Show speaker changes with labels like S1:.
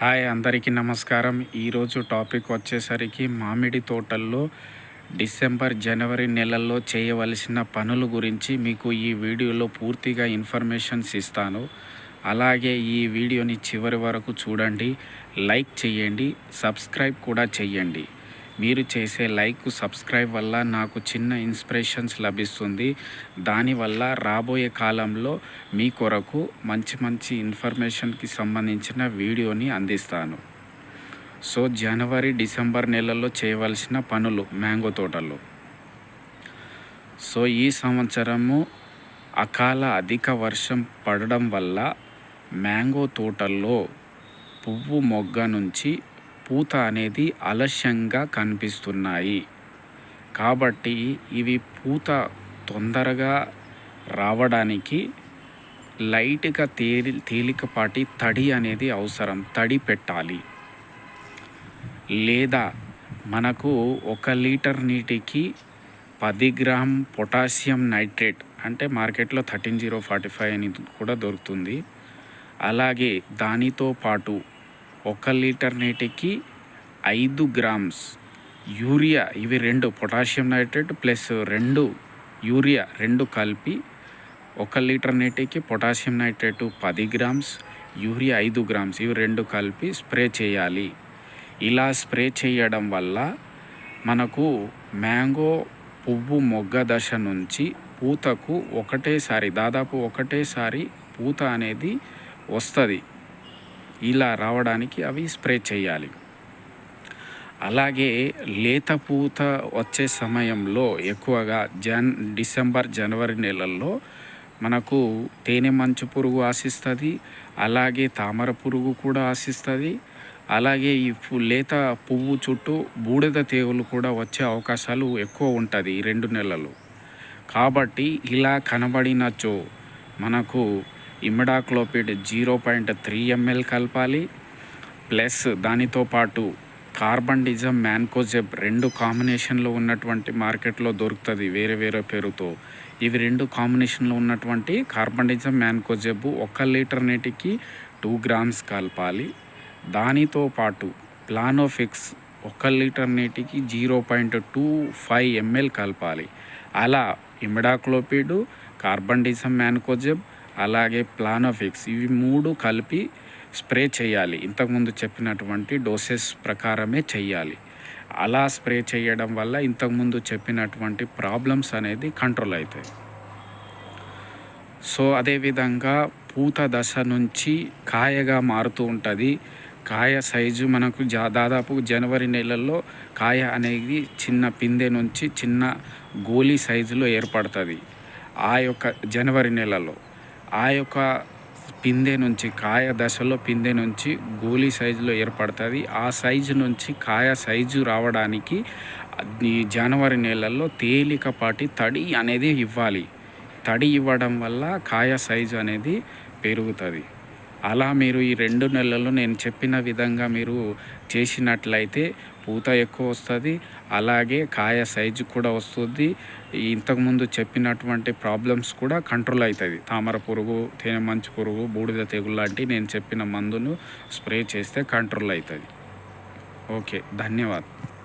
S1: Hi అందరికీ నమస్కారం. ఈరోజు టాపిక్ వచ్చేసరికి మామిడి తోటల్లో డిసెంబర్ జనవరి నెలల్లో చేయవలసిన పనుల గురించి మీకు ఈ వీడియోలో పూర్తిగా ఇన్ఫర్మేషన్స్ ఇస్తాను. అలాగే ఈ వీడియోని చివరి వరకు చూడండి లైక్ చేయండి సబ్స్క్రైబ్ కూడా చేయండి. మీరు చేసే లైక్ సబ్స్క్రైబ్ వల్ల నాకు చిన్న ఇన్స్పిరేషన్స్ లభిస్తుంది. దానివల్ల రాబోయే కాలంలో మీ కొరకు మంచి మంచి ఇన్ఫర్మేషన్కి సంబంధించిన వీడియోని అందిస్తాను. సో జనవరి డిసెంబర్ నెలల్లో చేయవలసిన పనులు మ్యాంగో తోటలు. సో ఈ సంవత్సరము అకాల అధిక వర్షం పడడం వల్ల మ్యాంగో తోటల్లో పువ్వు మొగ్గ నుంచి పూత అనేది ఆలస్యంగా కనిపిస్తున్నాయి. కాబట్టి ఇవి పూత తొందరగా రావడానికి లైట్గా తేలి తేలికపాటి తడి అనేది అవసరం. తడి పెట్టాలి. లేదా మనకు ఒక లీటర్ నీటికి పది గ్రామ్ పొటాషియం నైట్రేట్ అంటే మార్కెట్లో థర్టీన్ జీరో ఫార్టీ ఫైవ్ అని కూడా దొరుకుతుంది. అలాగే దానితో పాటు ఒక లీటర్ నీటికి ఐదు గ్రామ్స్ యూరియా ఇవి రెండు పొటాషియం నైట్రేట్ ప్లస్ రెండు యూరియా రెండు కలిపి ఒక లీటర్ నీటికి పొటాషియం నైట్రేట్ పది గ్రామ్స్ యూరియా ఐదు గ్రామ్స్ ఇవి రెండు కలిపి స్ప్రే చేయాలి. ఇలా స్ప్రే చేయడం వల్ల మనకు మ్యాంగో పువ్వు మొగ్గ దశ నుంచి పూతకు ఒకటేసారి దాదాపు ఒకటేసారి పూత అనేది వస్తుంది. ఇలా రావడానికి అవి స్ప్రే చేయాలి. అలాగే లేత పూత వచ్చే సమయంలో ఎక్కువగా జన్ డిసెంబర్ జనవరి నెలల్లో మనకు తేనె మంచు పురుగు ఆశిస్తుంది అలాగే తామర పురుగు కూడా ఆశిస్తుంది అలాగే ఈ లేత పువ్వు చుట్టూ బూడిద తేగులు కూడా వచ్చే అవకాశాలు ఎక్కువ ఉంటుంది ఈ రెండు నెలలు కాబట్టి ఇలా కనబడినచో మనకు imidacloprid zero point three ML కలపాలి. ప్లస్ దానితో పాటు కార్బన్ డిజం మ్యాన్కోజెబ్ రెండు కాంబినేషన్లో ఉన్నటువంటి మార్కెట్లో దొరుకుతుంది వేరే వేరే పేరుతో. ఇవి రెండు కాంబినేషన్లో ఉన్నటువంటి కార్బన్ డిజం మ్యాన్కోజెబ్ ఒక లీటర్ నీటికి టూ గ్రామ్స్ కలపాలి. దానితో పాటు ప్లానోఫిక్స్ ఒక లీటర్ నీటికి zero point two five ML కలపాలి. అలా ఇమిడాక్లోపిడ్ కార్బన్ డిజం మ్యాన్కోజెబ్ అలాగే ప్లానోఫిక్స్. ఇవి మూడు కలిపి స్ప్రే చేయాలి. ఇంతకుముందు చెప్పినటువంటి డోసెస్ ప్రకారమే చేయాలి. అలా స్ప్రే చేయడం వల్ల ఇంతకుముందు చెప్పినటువంటి ప్రాబ్లమ్స్ అనేది కంట్రోల్ అవుతాయి. సో అదేవిధంగా పూత దశ నుంచి కాయగా మారుతూ ఉంటుంది. కాయ సైజు మనకు జా దాదాపు జనవరి నెలల్లో కాయ అనేది చిన్న పిందె నుంచి చిన్న గోలీ సైజులో ఏర్పడుతుంది. ఆ యొక్క జనవరి నెలలో. ఆ యొక్క పిందె నుంచి కాయ దశలో పిందె నుంచి గోళీ సైజులో ఏర్పడుతుంది. ఆ సైజు నుంచి కాయ సైజు రావడానికి ఈ జనవరి నెలల్లో తేలికపాటి తడి అనేది ఇవ్వాలి. తడి ఇవ్వడం వల్ల కాయ సైజు అనేది పెరుగుతుంది. అలా మీరు ఈ రెండు నెలల్లో నేను చెప్పిన విధంగా మీరు చేసినట్లయితే పూత ఎక్కువ వస్తుంది. అలాగే కాయ సైజు కూడా వస్తుంది. ఇంతకుముందు చెప్పినటువంటి ప్రాబ్లమ్స్ కూడా కంట్రోల్ అవుతుంది తామర పురుగు తేనె మంచు పురుగు బూడిద తెగులు లాంటి నేను చెప్పిన మందును స్ప్రే చేస్తే కంట్రోల్ అవుతుంది ఓకే ధన్యవాదం